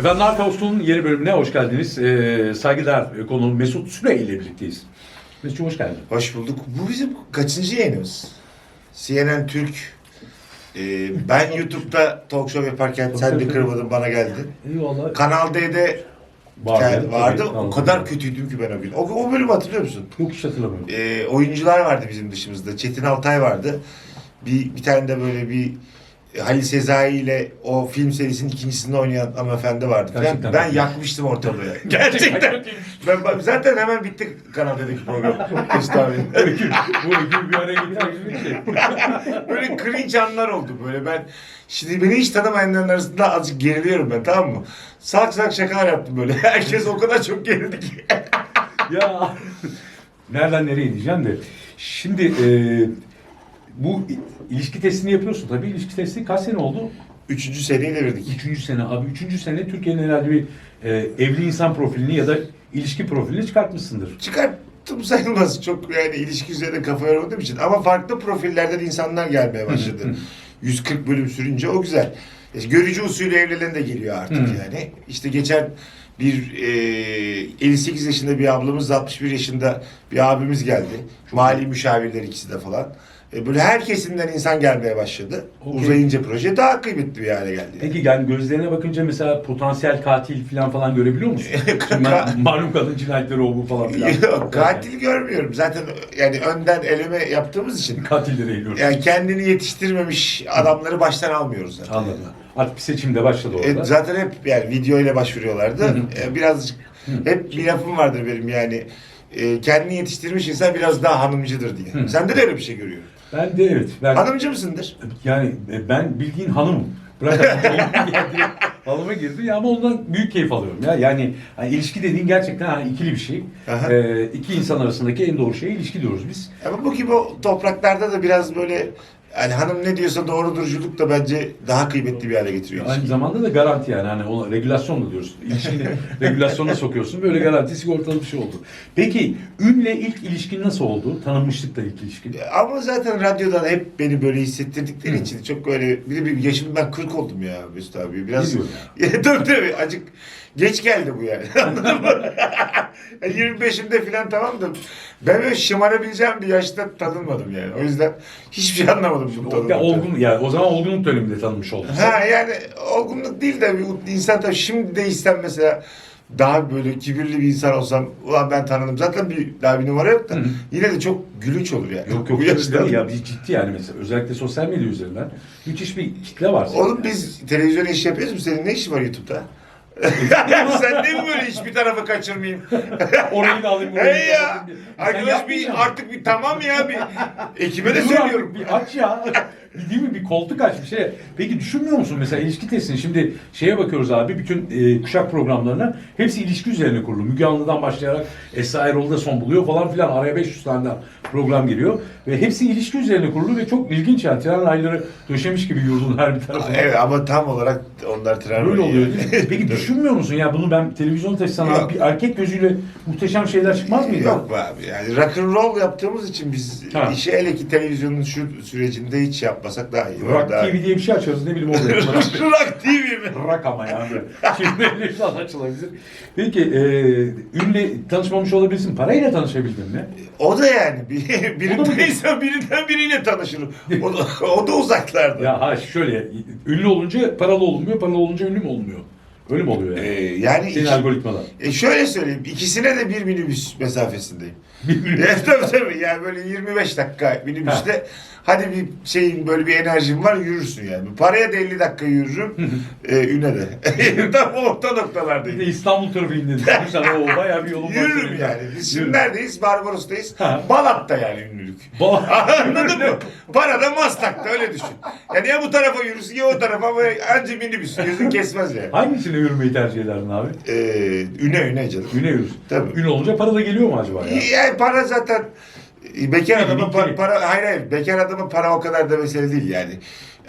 Efendim Narkavus'un yeni bölümüne hoş geldiniz. Ee, saygıdeğer konuğum Mesut Süre ile birlikteyiz. Mesut'cum hoş geldin. Hoş bulduk. Bu bizim kaçıncı yayınımız? CNN Türk. Ee, ben YouTube'da talk show yaparken sen de kırmadın bana geldin. Eyvallah. Kanal D'de Vardı. vardı. vardı. tabii, O kadar kötüydüm ki ben o gün. O, o bölümü hatırlıyor musun? Yok hiç hatırlamıyorum. Ee, oyuncular vardı bizim dışımızda. Çetin Altay vardı. Bir, bir tane de böyle bir Halil Sezai ile o film serisinin ikincisinde oynayan hanımefendi vardı. falan. Gerçekten ben yakmıştım ortalığı. Gerçekten. ben, ben- zaten hemen bitti Kanal D'deki program. Mesut abi. Bu ekibi bir araya getirebildik ki. Böyle cringe anlar oldu böyle ben şimdi beni hiç tanımayanların arasında azıcık geriliyorum ben tamam mı? Salak salak şakalar yaptım böyle. Herkes o kadar çok gerildi ki. ya nereden nereye diyeceğim de. Şimdi e, bu ilişki testini yapıyorsun tabii. İlişki testi kaç sene oldu? Üçüncü seneyi devirdik. Üçüncü sene abi. Üçüncü sene Türkiye'nin herhalde bir e, evli insan profilini ya da ilişki profilini çıkartmışsındır. Çıkarttım sayılmaz. Çok yani ilişki üzerine kafa yormadığım için. Ama farklı profillerden insanlar gelmeye başladı. 140 bölüm sürünce o güzel. E, Görücü usulü evlenen de geliyor artık Hı. yani. İşte geçen bir e, 58 yaşında bir ablamız 61 yaşında bir abimiz geldi. Mali müşavirler ikisi de falan. E, böyle her kesimden insan gelmeye başladı. Okey. Uzayınca proje daha kıymetli bir hale geldi. yani. Peki yani gözlerine bakınca mesela potansiyel katil falan falan görebiliyor musun? Şimdi ben malum kadın cinayetleri o bu falan filan. Yok, katil görmüyorum. Zaten yani önden eleme yaptığımız için Katilleri eğiliyoruz. Yani kendini yetiştirmemiş adamları baştan almıyoruz zaten. Anladım. Artık bir seçim de başladı orada. E, zaten hep yani video ile başvuruyorlardı. E, birazcık hep bir lafım vardır benim yani. E, kendini yetiştirmiş insan biraz daha hanımcıdır diye. Sende de öyle bir şey görüyorum. Ben de evet. Ben, Hanımcı mısındır? yani e, ben bildiğin hanımım. Bırak hanıma girdi. Hanıma girdi ya ama ondan büyük keyif alıyorum ya. Yani hani ilişki dediğin gerçekten hani ikili bir şey. Aha. Ee, iki insan arasındaki en doğru şeye ilişki diyoruz biz. Ama bu gibi topraklarda da biraz böyle yani hanım ne diyorsa doğruduruculuk da bence daha kıymetli bir hale getiriyor. Aynı zamanda da garanti yani hani ona regülasyon da diyoruz. İlişkini regülasyona sokuyorsun. Böyle garanti sigortalı bir şey oldu. Peki ünle ilk ilişkin nasıl oldu? Tanınmışlıkla ilk ilişkin. Ama zaten radyodan hep beni böyle hissettirdikleri Hı. için çok böyle bir de bir yaşım ben 40 oldum ya Mesut abi. Ne Biraz diyorsun tabii tabii acık geç geldi bu yani. Anladın mı? Yani 25'imde falan tamamdım. Ben böyle şımarabileceğim bir yaşta tanınmadım yani. O yüzden hiçbir şey anlamadım bu ya olgun yani o zaman olgunluk döneminde tanımış oldun. Ha yani olgunluk değil de bir insan tabii şimdi de istem mesela daha böyle kibirli bir insan olsam ulan ben tanıdım. Zaten bir daha bir numara yok da Hı. yine de çok gülünç olur yani. Yok yok yaşta. ya biz ciddi yani mesela özellikle sosyal medya üzerinden müthiş bir kitle var. Oğlum biz televizyon iş yapıyoruz mu? Senin ne işin var YouTube'da? Sen de mi böyle hiçbir tarafı kaçırmayayım? orayı da alayım. orayı Hey ya! alayım Arkadaş bir artık bir tamam ya bir ekibe de söylüyorum. Bir aç ya. Değil mi? Bir koltuk aç bir şey. Peki düşünmüyor musun mesela ilişki testini? Şimdi şeye bakıyoruz abi bütün e, kuşak programlarına. Hepsi ilişki üzerine kurulu. Müge Anlı'dan başlayarak Esra Erol'da son buluyor falan filan. Araya 500 tane daha program giriyor. Ve hepsi ilişki üzerine kurulu ve çok ilginç yani. Tren rayları döşemiş gibi yurdun her bir tarafına. Evet ama tam olarak onlar tren Böyle oluyor değil mi? Peki düşünmüyor musun ya bunu ben televizyon testten Yok. abi bir erkek gözüyle muhteşem şeyler çıkmaz mıydı? Yok be abi yani rock and roll yaptığımız için biz Ha. işi hele ki televizyonun şu sürecinde hiç yapmasak daha iyi. Rock Daha- TV diye bir şey açarız ne bileyim orada. Rock TV mi? Rock ama yani. Şimdi öyle falan açılabilir. Peki e, ünle tanışmamış olabilirsin. Parayla tanışabildin mi? O da yani bir, O da mı? birinden birinden biriyle tanışır. O da, o da uzaklarda. Ya ha şöyle ünlü olunca paralı olmuyor, paralı olunca ünlü mü olmuyor? Öyle mi oluyor yani? Ee, yani Senin iki-. E şöyle söyleyeyim, ikisine de bir minibüs mesafesindeyim. e, tabii tabii yani böyle 25 dakika minibüste hadi bir şeyin böyle bir enerjim var yürürsün yani. Paraya da 50 dakika yürürüm, e, üne de. Tam orta Bir de noktalardayım. İstanbul trafiğinde düşünsen o bayağı bir yolun var. Yürürüm yani. Biz şimdi neredeyiz? Barbaros'tayız. Ha. Balat'ta yani ünlülük. Anladın mı? Para da Maslak'ta öyle düşün. Yani ya bu tarafa yürürsün ya o tarafa anca minibüs. Gözün kesmez yani. Hangisine yürümeyi tercih ederdin abi? Ee, üne üne canım. Üne yürürsün. Tabii. Ün olunca para da geliyor mu acaba ya? Yani para zaten bekar Bilim, adamın para, para hayır hayır bekar adamın para o kadar da mesele değil yani.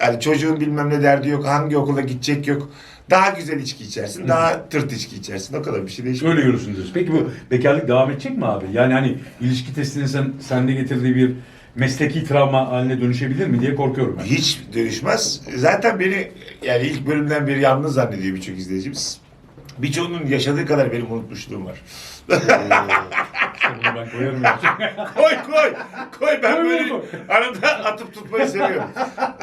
Yani çocuğun bilmem ne derdi yok, hangi okula gidecek yok. Daha güzel içki içersin, daha tırt içki içersin. O kadar bir şey değişmiyor. Öyle yürürsün diyorsun. Peki bu bekarlık devam edecek mi abi? Yani hani ilişki testinin sen, sende getirdiği bir mesleki travma haline dönüşebilir mi diye korkuyorum ben. Hiç dönüşmez. Zaten beni yani ilk bölümden beri yalnız zannediyor birçok izleyicimiz. Birçoğunun yaşadığı kadar benim unutmuşluğum var. Bunu ben koyarım ya. koy koy. Koy ben Koy, böyle koy. arada atıp tutmayı seviyorum.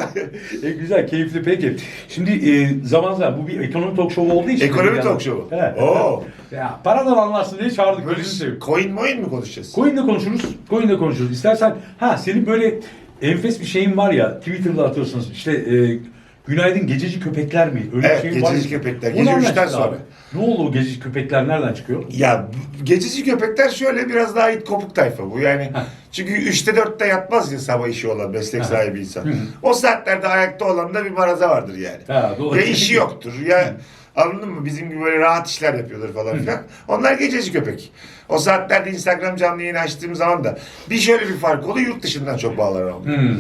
e, güzel, keyifli peki. Şimdi e, zaman zaman bu bir ekonomi talk show olduğu için. Ekonomi Yani- talk show'u. Evet. Oo. Ya paradan anlarsın diye çağırdık. Böyle gözünü seveyim. coin moin mi konuşacağız? Coin'le konuşuruz. Coin'le konuşuruz. İstersen ha senin böyle enfes bir şeyin var ya Twitter'da atıyorsunuz. İşte e, günaydın gececi köpekler mi? Öyle Evet, bir şeyin var gececi köpekler. Gece nereden üçten çıktı sonra. abi? Ne oldu o gececi köpekler nereden çıkıyor? Ya bu- gececi köpekler şöyle biraz daha it kopuk tayfa bu yani. Çünkü 3'te 4'te yatmaz ya sabah işi olan meslek sahibi insan. O saatlerde ayakta olan da bir maraza vardır yani. Ha, doğru. Ya işi yoktur ya anladın mı bizim gibi böyle rahat işler yapıyorlar falan filan. Onlar gececi köpek. O saatlerde Instagram canlı yayını açtığım zaman da bir şöyle bir fark oluyor yurt dışından çok bağlar aldım. Hmm.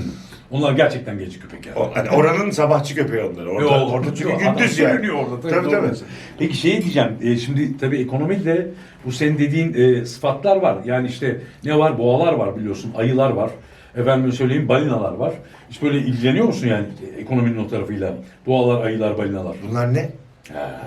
Onlar gerçekten gece köpek yani. O, hani oranın sabahçı köpeği onlar. Orada, Yo, orada çünkü adam gündüz yani. orada. Tabii, Tabii, tabii. Peki şey diyeceğim. e, şimdi tabii ekonomide bu senin dediğin e, sıfatlar var. Yani işte ne var? Boğalar var biliyorsun. Ayılar var. Efendim söyleyeyim balinalar var. Hiç böyle ilgileniyor musun yani e, ekonominin o tarafıyla? Boğalar, ayılar, balinalar. Bunlar ne? Ha.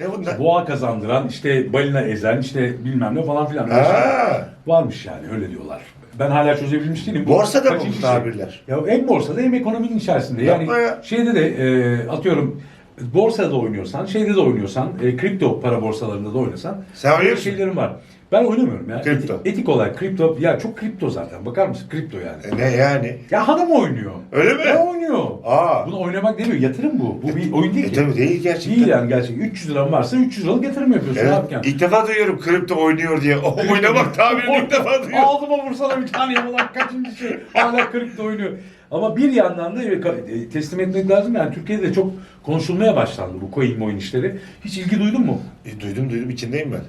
Ne bunlar? Boğa kazandıran, işte balina ezen, işte bilmem ne falan filan. Böyle Aa, Varmış yani öyle diyorlar. Ben hala çözebilmiş değilim. Bu borsada mı kaçıncı bu şey? tabirler? Ya hem borsada hem ekonominin içerisinde. Yani Yapma ya. şeyde de e, atıyorum borsada oynuyorsan, şeyde de oynuyorsan, e, kripto para borsalarında da oynasan Sen böyle musun? şeylerim var. Ben oynamıyorum ya. Kripto. Etik, etik olarak kripto ya çok kripto zaten. Bakar mısın? Kripto yani. E ne yani? Ya hanım oynuyor. Öyle mi? Ne oynuyor? Aa. Bunu oynamak demiyor. Yatırım bu. Bu bir oyun değil E ki. tabii değil gerçekten. Değil yani gerçekten. 300 liran varsa 300 liralık yatırım yapıyorsun. Evet. yani. İlk defa duyuyorum kripto oynuyor diye. O oynamak tabirini ilk defa duyuyorum. Ağzıma vursana bir tane yamalak kaçıncı şey. Hala kripto oynuyor. Ama bir yandan da evet, e, teslim etmek lazım yani Türkiye'de çok konuşulmaya başlandı bu coin moin işleri. Hiç ilgi duydun mu? E, duydum duydum içindeyim ben.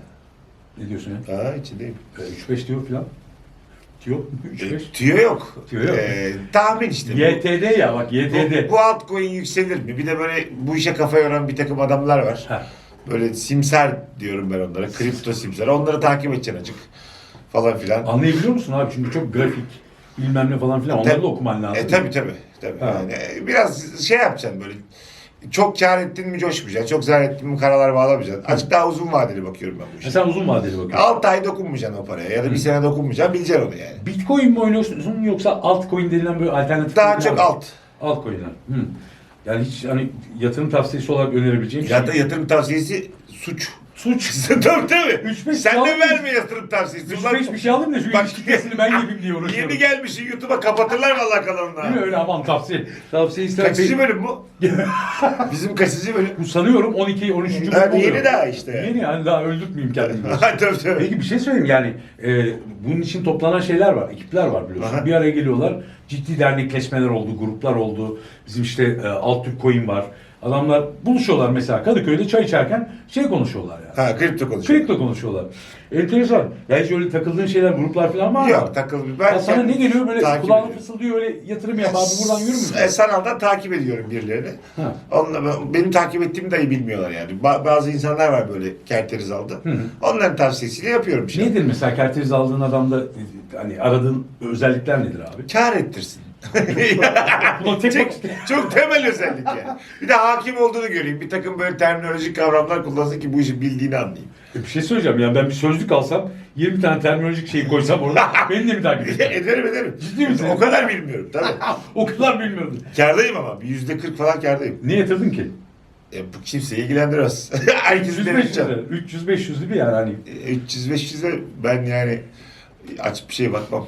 Ne diyorsun ya? Aa içindeyim. E, 3-5 diyor falan. Diyor. E, 3-5. tüyo yok. Tüyo yok. E, tahmin işte. YTD ya bak YTD. Bu, bu altcoin yükselir mi? Bir de böyle bu işe kafa yoran bir takım adamlar var. Ha. Böyle simser diyorum ben onlara. Kripto simser. Onları takip edeceksin açık. Falan filan. Anlayabiliyor musun abi? Çünkü çok grafik bilmem ne falan filan. Onları Tabii. da okuman lazım. E tabi tabi. tabii. Ha. Yani, e, biraz şey yapacaksın böyle. Çok kar ettin mi coşmayacaksın. Çok zarar ettin mi karalar bağlamayacaksın. Azıcık daha uzun vadeli bakıyorum ben bu E işe. sen uzun vadeli bakıyorsun. 6 ay dokunmayacaksın o paraya ya da bir sene dokunmayacaksın bileceksin onu yani. Bitcoin mi oynuyorsun yoksa altcoin denilen böyle alternatif Daha coinler çok var? alt. Altcoin'ler. Hı. Yani hiç hani yatırım tavsiyesi olarak önerebileceğim bir şey. yatırım tavsiyesi suç. Suç. tabii tabii. Üç beş Sen de almış. verme yatırım tavsiyesi. 3-5 bir şey alayım da şu Bak- ilişki ben yapayım diye uğraşıyorum. Yeni gelmişsin YouTube'a kapatırlar vallahi Değil mi kanalını. öyle aman tavsiye. Tavsiye ister. Kaçıncı bölüm bu? Bizim kaçıncı bölüm? Bu sanıyorum 12 13. bölüm oluyor. yeni daha işte. Yeni yani daha öldürtmeyeyim kendimi. tabii tabii. Peki bir şey söyleyeyim yani e, bunun için toplanan şeyler var, ekipler var biliyorsun. Aha. Bir araya geliyorlar, ciddi dernekleşmeler oldu, gruplar oldu. Bizim işte e, Alt Türk Coin var. Adamlar buluşuyorlar mesela Kadıköy'de çay içerken şey konuşuyorlar yani. Ha kripto konuşuyor. Kripto konuşuyorlar. Enteresan. Ya hiç öyle takıldığın şeyler, gruplar falan var mı? Yok takıl. Ben Ya sana ne geliyor böyle kulağına fısıldıyor öyle yatırım yap abi buradan yürü mü? E, sanaldan takip ediyorum birilerini. Ha. Onunla, ben- benim takip ettiğimi dahi bilmiyorlar yani. Ba- bazı insanlar var böyle kerteriz aldı. Onların tavsiyesiyle yapıyorum bir şey. Nedir mesela kerteriz aldığın adamda hani aradığın özellikler nedir abi? Kar ettirsin. Tek çok, çok temel özellik yani. Bir de hakim olduğunu göreyim. Bir takım böyle terminolojik kavramlar kullansın ki bu işi bildiğini anlayayım. E, Bir şey söyleyeceğim ya ben bir sözlük alsam 20 tane terminolojik şey koysam orada beni de mi takip edecek? ederim ederim. Ciddi misin? O kadar bilmiyorum tabii. o kadar bilmiyordum. Kardayım ama. bir Yüzde kırk falan kardayım. Ne yatırdın ki? E, bu kimseyi ilgilendirmez. Herkesi 300 deneyeceğim. 500 500'lü bir yani hani. 300-500'e ben yani açıp bir şeye bakmam.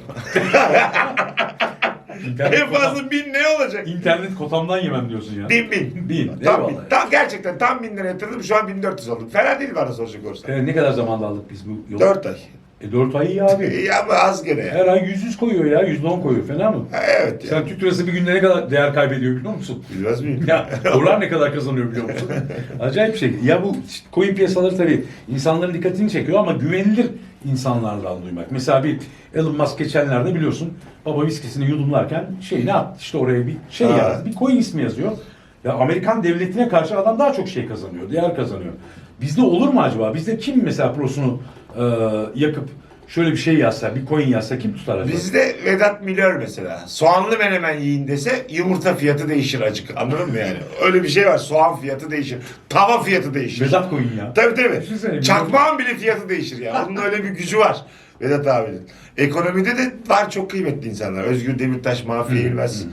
İnternet, en kotam, fazla bin ne olacak? internet kotamdan yemem diyorsun ya. Bin bin. Bin, Tam, bin. tam gerçekten tam bin lira yatırdım şu an 1400 oldum. Fena değil bana soracak olursan. E, ne kadar zamanda aldık biz bu yolu? 4 ay. E 4 ay iyi abi. Ya ama az gene. Her ay 100 100 koyuyor ya. %10 koyuyor. Fena mı? Evet. Sen Türk lirası bir günde ne kadar değer kaybediyor biliyor musun? Bilmez miyim? Ya dolar ne kadar kazanıyor biliyor musun? Acayip şey. Ya bu coin piyasaları tabii insanların dikkatini çekiyor ama güvenilir insanlardan duymak. Mesela bir Elon Musk geçenlerde biliyorsun baba viskisini yudumlarken şey ne attı işte oraya bir şey Ha. yazdı. Bir coin ismi yazıyor. Ya Amerikan devletine karşı adam daha çok şey kazanıyor, değer kazanıyor. Bizde olur mu acaba? Bizde kim mesela prosunu e, yakıp şöyle bir şey yazsa, bir coin yazsa kim tutar acaba? Bizde Vedat Milor mesela. Soğanlı menemen yiyin dese yumurta fiyatı değişir acık. Anladın mı yani? Öyle bir şey var. Soğan fiyatı değişir. Tava fiyatı değişir. Vedat coin ya. Tabii tabii. Çakmağın bile fiyatı değişir ya. Onun öyle bir gücü var. Vedat abinin. Ekonomide de var çok kıymetli insanlar. Özgür Demirtaş, Mahfi İlmez.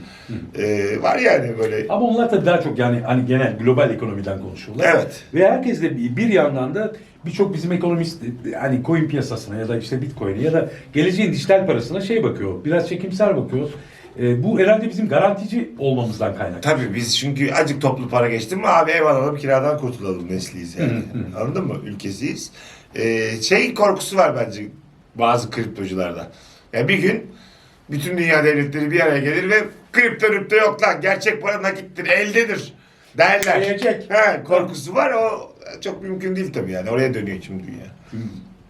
Ee, var yani böyle. Ama onlar tabii daha çok yani hani genel global ekonomiden konuşuyorlar. Evet. Ve herkes de bir bir yandan da birçok bizim ekonomist hani coin piyasasına ya da işte bitcoin'e ya da geleceğin dijital parasına şey bakıyor. Biraz çekimser bakıyor. Ee, bu herhalde bizim garantici olmamızdan kaynaklı. Tabii biz çünkü acık toplu para geçti mi abi ev alalım kiradan kurtulalım nesliyiz yani. Anladın mı? Ülkesiyiz. Ee, şey korkusu var bence bazı kriptocularda. Ya bir gün bütün dünya devletleri bir araya gelir ve kripto ripto yok lan gerçek para nakittir eldedir derler. Gelecek. He, korkusu var o çok mümkün değil tabii yani oraya dönüyor şimdi dünya.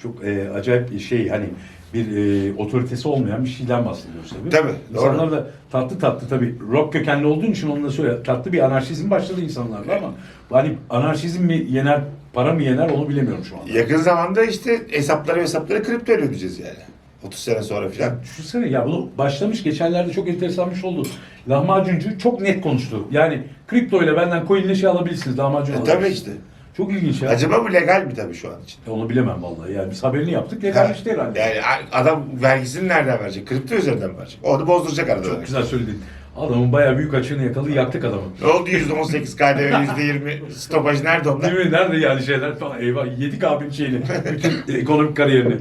Çok e, acayip bir şey hani bir e, otoritesi olmayan bir şeyden bahsediyoruz tabii. Tabii, doğru. İnsanlar da tatlı tatlı tabii rock kökenli olduğun için onunla söyle tatlı bir anarşizm başladı insanlarda ama hani anarşizm mi yener, para mı yener onu bilemiyorum şu anda. Yakın zamanda işte hesapları hesapları kripto ile ödeyeceğiz yani. 30 sene sonra falan. Düşünsene ya bunu başlamış geçenlerde çok enteresan bir şey oldu. Lahmacuncu çok net konuştu. Yani kripto ile benden coinle şey alabilirsiniz lahmacun E, alabilirsiniz. tabii işte. Çok ilginç ya. Acaba bu legal mi tabii şu an için? Onu bilemem vallahi. Yani biz haberini yaptık. Legalmiş değil herhalde. Yani adam vergisini nereden verecek? Kripto üzerinden mi verecek? Onu bozduracak arada. Çok güzel söyledin. Adamın bayağı büyük açığını yakaladı, yaktık adamı. Ne oldu %18 KDV, %20 stopaj nerede onlar? Değil mi? Nerede yani şeyler falan. Eyvah yedik abinin şeyini. Bütün ekonomik kariyerini.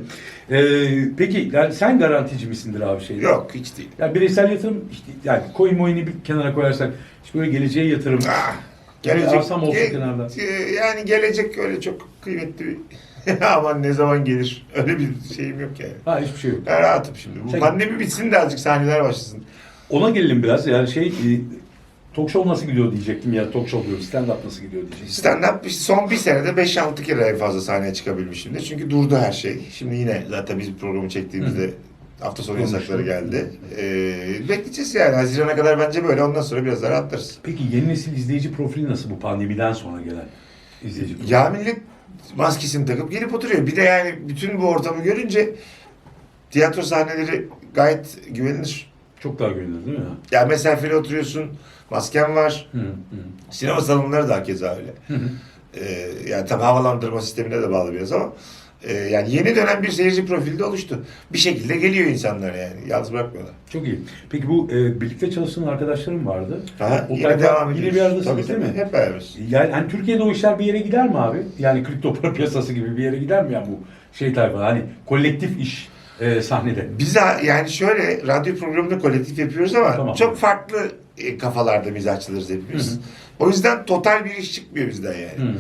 Ee, peki yani sen garantici misindir abi şeyde? Yok hiç değil. Ya bireysel yatırım işte yani coin moin'i bir kenara koyarsak hiç böyle geleceğe yatırım. Ah, Gelecek, gelecek, arsam olsun ge- kenarda. e, yani gelecek öyle çok kıymetli bir... Aman ne zaman gelir? Öyle bir şeyim yok yani. Ha hiçbir şey yok. Ben rahatım şimdi. Bu Şey- pandemi bitsin de azıcık sahneler başlasın. Ona gelelim biraz. Yani şey e, talk show nasıl gidiyor diyecektim ya. Talk show diyorum. Stand up nasıl gidiyor diyecektim. Stand-up son bir senede 5-6 kere en fazla sahneye çıkabilmişimdir. Çünkü durdu her şey. Şimdi yine zaten biz programı çektiğimizde hafta sonu yasakları geldi. Ee, bekleyeceğiz yani. Haziran'a kadar bence böyle. Ondan sonra biraz daha rahatlarız. Peki yeni nesil izleyici profili nasıl bu pandemiden sonra gelen izleyici profili? Ya millet maskesini takıp gelip oturuyor. Bir de yani bütün bu ortamı görünce tiyatro sahneleri gayet güvenilir. Çok daha güvenilir değil mi? Ya mesafeli oturuyorsun, masken var. Hı, hı. Sinema salonları da hakeza öyle. Hı hı. Ee, yani tabii havalandırma sistemine de bağlı biraz ama e, yani yeni dönem bir seyirci profili de oluştu. Bir şekilde geliyor insanlar yani. Yalnız bırakmıyorlar. Çok iyi. Peki bu e, birlikte çalıştığın arkadaşlarım vardı. Aha, O yine tayfa- devam yine ediyoruz. bir aradasınız Tabii, değil mi? Hep beraberiz. Yani hani Türkiye'de o işler bir yere gider mi abi? Yani kripto para piyasası gibi bir yere gider mi yani bu şey tayfa? Hani kolektif iş e, sahnede. Biz yani şöyle radyo programında kolektif yapıyoruz ama Tamam. çok farklı e, kafalarda mizahçılarız hepimiz. Hı hı. O yüzden total bir iş çıkmıyor bizden yani. Hı.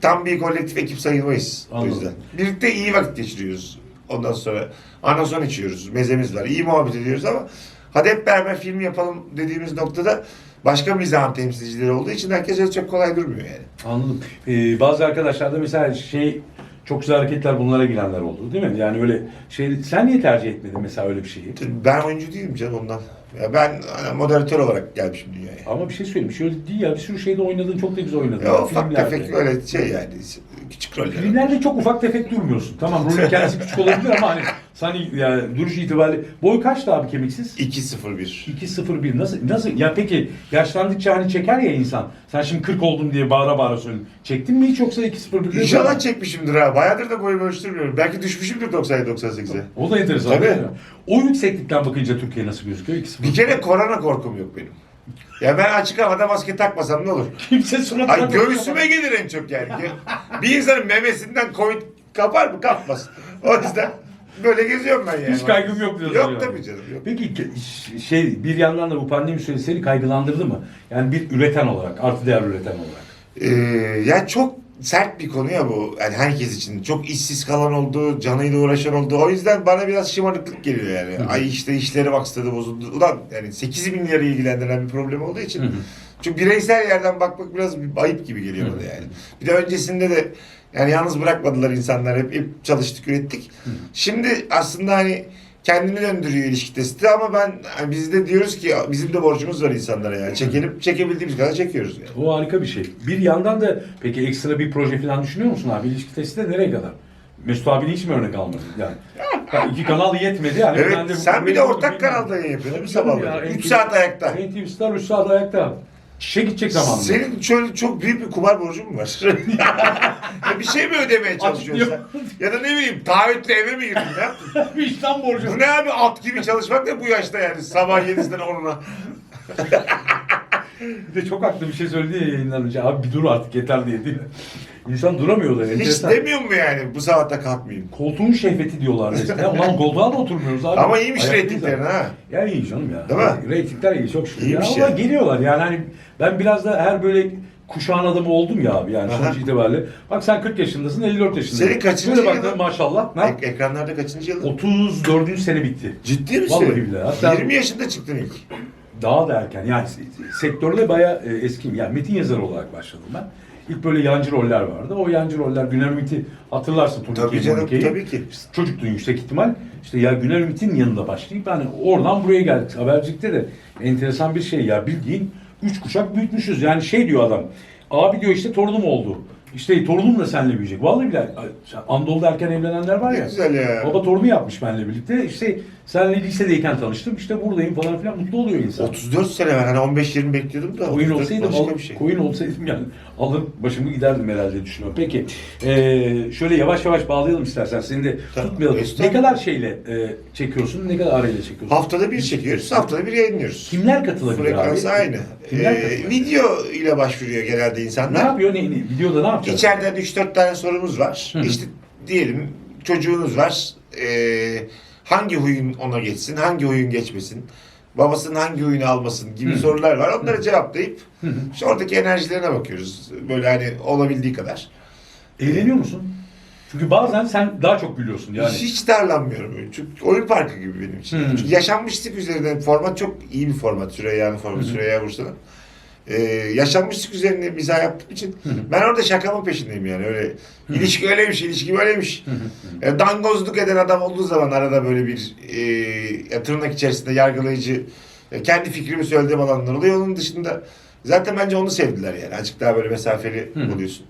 Tam bir kolektif ekip sayılmayız Anladım. o yüzden. Birlikte iyi vakit geçiriyoruz. Ondan sonra anason içiyoruz, mezemiz var. iyi muhabbet ediyoruz ama hadi hep beraber film yapalım dediğimiz noktada başka mizahın temsilcileri olduğu için herkes çok kolay durmuyor yani. Anladım. Ee, bazı arkadaşlar da mesela şey çok güzel hareketler bunlara girenler oldu değil mi? Yani öyle şey sen niye tercih etmedin mesela öyle bir şeyi? Ben oyuncu değilim canım ondan. Ya ben hani, moderatör olarak gelmişim dünyaya. Ama bir şey söyleyeyim. Şöyle değil ya bir sürü şeyde oynadın çok da güzel oynadın. Ya, ufak Filmlerde. tefek öyle şey yani küçük roller. Filmlerde çok ufak tefek durmuyorsun. Tamam rolün kendisi küçük olabilir ama hani sen yani duruş itibariyle boy kaçtı abi kemiksiz? 2-0-1. 2.01 nasıl nasıl ya peki yaşlandıkça hani çeker ya insan. Sen şimdi 40 oldum diye bağıra bağıra söyledin. Çektin mi hiç yoksa 2.01'de? İnşallah çekmişimdir ha. Bayağıdır da boyumu ölçtürmüyorum. Belki düşmüşümdür 97-98'e. O da enteresan Tabii. mi? O yükseklikten bakınca Türkiye nasıl gözüküyor? 2.01. Bir kere korona korkum yok benim. Ya ben açık havada maske takmasam ne olur? kimse suratına Ay göğsüme gelir en çok yani. Bir insanın memesinden Covid kapar mı? Kapmaz. O yüzden böyle geziyorum ben yani. Hiç kaygım yok diyorsun. Yok yani. tabii canım yok. Peki ke- şey bir yandan da bu pandemi süreci seni kaygılandırdı mı? Yani bir üreten olarak, artı değer üreten olarak. Ee, ya çok sert bir konu ya bu. Yani herkes için. Çok işsiz kalan oldu, canıyla uğraşan oldu. O yüzden bana biraz şımarıklık geliyor yani. Ay işte işleri maksadı bozuldu. Ulan yani 8 bin lira ilgilendiren bir problem olduğu için. Hı hı. Çünkü bireysel yerden bakmak biraz bir ayıp gibi geliyor Hı. bana yani. Bir de öncesinde de yani yalnız bırakmadılar insanlar. Hep, hep çalıştık, ürettik. Hı. Şimdi aslında hani kendini döndürüyor ilişki testi ama ben hani biz de diyoruz ki bizim de borcumuz var insanlara yani. Çekelim, çekebildiğimiz kadar çekiyoruz yani. O harika bir şey. Bir yandan da peki ekstra bir proje falan düşünüyor musun abi? İlişki testi de nereye kadar? Mesut abini hiç mi örnek almadın? Yani Ya iki kanal yetmedi. Yani Evet ben de- sen bir de ortak kanalda yayın yapıyorsun sabahları? ya, 3 NTV saat ayakta. NTV Star 3 saat ayakta. Çişe gidecek zamanında. Senin şöyle çok büyük bir kumar borcun mu var? Ya bir şey mi ödemeye çalışıyorsun sen? Ya da ne bileyim taahhütle eve mi girdin ne yaptın? Vicdan borcu. Bu ne abi at gibi çalışmak da bu yaşta yani sabah 7'sinden 10'una. Bir de çok haklı bir şey söyledi ya yayından önce. Abi bir dur artık yeter diye değil mi? İnsan duramıyor da. Hiç enteresan. demiyor mu yani bu saatte kalkmayayım? Koltuğun şehveti diyorlar eskiden. Ulan koltuğa da oturmuyoruz abi. Ama iyiymiş Ayaktayız reytinglerin ha. Ya iyi canım ya. Değil mi? Reytingler iyi çok şükür. İyiymiş ya. Ama geliyorlar yani hani ben biraz da her böyle kuşağın adamı oldum ya abi yani Aha. sonuç itibariyle. Bak sen 40 yaşındasın 54 yaşındasın. Senin kaçıncı Şöyle yılın? maşallah. Ne? Ek- ekranlarda kaçıncı yılın? 34. sene bitti. Ciddi misin? Vallahi billahi. Hatta- 20 yaşında çıktın ilk. Daha da erken. Yani se- sektörde bayağı e, eskiyim. Yani metin yazarı olarak başladım ben. İlk böyle yancı roller vardı. O yancı roller Güner Ümit'i hatırlarsın. Tabii Turnike'yi, canım, Monike'yi. tabii ki. Çocuktun yüksek ihtimal. İşte ya Güner Ümit'in yanında başlayıp hani oradan buraya geldik. Habercilikte de enteresan bir şey ya bildiğin üç kuşak büyütmüşüz. Yani şey diyor adam. Abi diyor işte torunum oldu. İşte torunum da seninle büyüyecek. Vallahi bile Anadolu'da erken evlenenler var Ne ya. güzel ya. Baba torunu yapmış benimle birlikte. İşte seninle lisedeyken tanıştım. İşte buradayım falan filan mutlu oluyor insan. 34 sene var. Hani 15-20 bekliyordum da. Koyun 34 olsaydım, başka al, bir şey. koyun olsaydım yani alır başımı giderdim herhalde düşünüyorum. Peki eee, şöyle yavaş yavaş bağlayalım istersen. Seni de Tabii, tutmayalım. Ne estağfurullah. kadar şeyle eee, çekiyorsun, ne kadar arayla çekiyorsun? Haftada bir çekiyoruz, haftada bir yayınlıyoruz. Kimler katılabilir Frekans abi? aynı. Kimler Ee, katılabilir? video ile başvuruyor genelde Ne insanlar. yapıyor? Ne, ne- videoda ne yapacağız? İçeriden 3-4 tane sorumuz var. Hı hı. İşte diyelim çocuğunuz var. Ee, hangi huyun ona geçsin, hangi huyun geçmesin, babasının hangi huyunu almasın gibi Hı. sorular var. Onları cevaplayıp Hı işte oradaki enerjilerine bakıyoruz. Böyle hani olabildiği kadar. Eğleniyor musun? Çünkü bazen sen daha çok biliyorsun yani. Hiç darlanmıyorum. Çünkü oyun parkı gibi benim için. Hı. Çünkü yaşanmışlık üzerinden format çok iyi bir format. Süreyya'nın formatı. Süreyya Bursa'nın. Ee, yaşanmışlık üzerine mizah yaptığım için Hı hı. ben orada şakamın peşindeyim yani. Öyle Hı. ilişki öyleymiş, ilişki böyleymiş. Hı. E, dangozluk eden adam olduğu zaman arada böyle bir e, tırnak içerisinde yargılayıcı e, kendi fikrimi söylediğim alanlar oluyor. Onun dışında zaten bence onu sevdiler yani. Azıcık daha böyle mesafeli Hı. oluyorsun.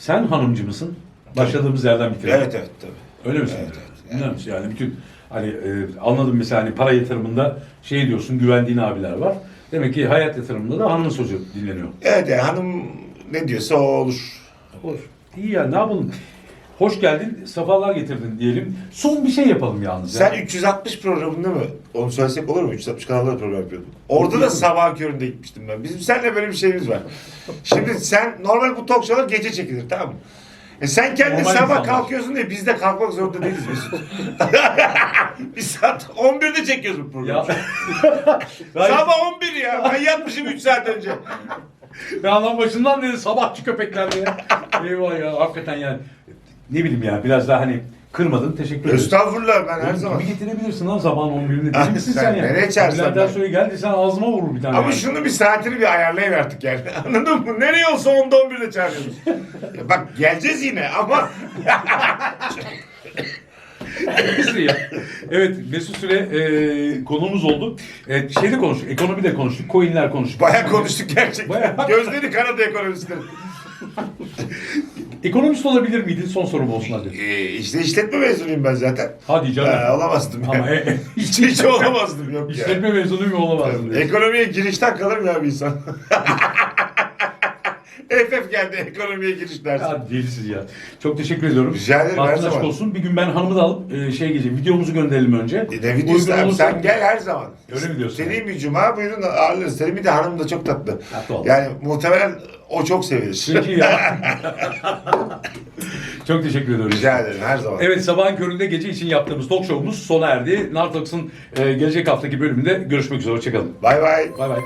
Sen hanımcı mısın? Başladığımız yerden bitirelim. Evet evet tabii. Öyle misin? Evet, evet. Misin? Yani bütün hani e, anladım mesela hani para yatırımında şey diyorsun güvendiğin abiler var. Demek ki hayat yatırımında da hanımın sözü dinleniyor. Evet yani hanım ne diyorsa o olur. Olur. İyi ya ne yapalım? Hoş geldin, sefalar getirdin diyelim. Son bir şey yapalım yalnız. Sen ya. 360 programında mı? Onu söylesek olur mu? 360 kanalda da program yapıyordum. Orada da sabah köründe gitmiştim ben. Bizim seninle böyle bir şeyimiz var. Şimdi sen normal bu talk show'lar gece çekilir tamam mı? E sen kendin Normal sabah insanlar. kalkıyorsun diye biz de kalkmak zorunda değiliz Mesut. biz saat 11'de çekiyoruz bu programı. Ya, Sabah 11 ya. Ben yatmışım 3 saat önce. ben adam başından dedi sabahçı köpekler diye. Eyvah ya hakikaten yani. Ne bileyim ya biraz daha hani kırmadın teşekkür ederim. Estağfurullah ben her Oğlum, zaman. Gibi getirebilirsin lan sabahın 11'inde. Ah, Deli misin sen sen ya? nereye çağırsan Bülent ben. Ersoy'u geldi sen ağzıma vurur bir tane. Ama yani. şunu bir saatini bir ayarlayın artık yani. Anladın mı? Nereye olsa 10'da 11'de çağırıyoruz. Bak geleceğiz yine ama. Evet Mesut Süre e, konuğumuz oldu. E, şeyde konuştuk, ekonomi de konuştuk, coinler konuştuk. Bayağı konuştuk gerçekten. Bayağı. Gözleri kanadı ekonomistlerin. Ekonomist olabilir miydin? Son sorum olsun hadi. Ee, işte işletme mezunuyum ben zaten. Hadi canım. Ha, olamazdım Ama ya. e, hiç, hiç olamazdım yok ya. işletme mezunu mu olamazsın? Ekonomiye girişten kalır mı ya bir insan? FF geldi ekonomiye giriş dersi. Ya delisiz ya. Çok teşekkür ediyorum. Rica ederim, her Aklın açık zaman. olsun. Bir gün ben hanımı da alıp e, şey gece videomuzu gönderelim önce. E, Ne videosu abi? olursa- Sen gel her zaman. Öyle mi diyorsun? Senin bir cuma buyurun ağırlarız. Senin bir de hanım da çok tatlı. Tatlı ol. Yani muhtemelen o çok sevilir. Peki ya. Çok teşekkür ediyorum. Rica ederim her zaman. Evet sabahın köründe gece için yaptığımız talk show'umuz sona erdi. Nartalks'ın e, gelecek haftaki bölümünde görüşmek üzere. Hoşçakalın. Bay bay. Bay bay.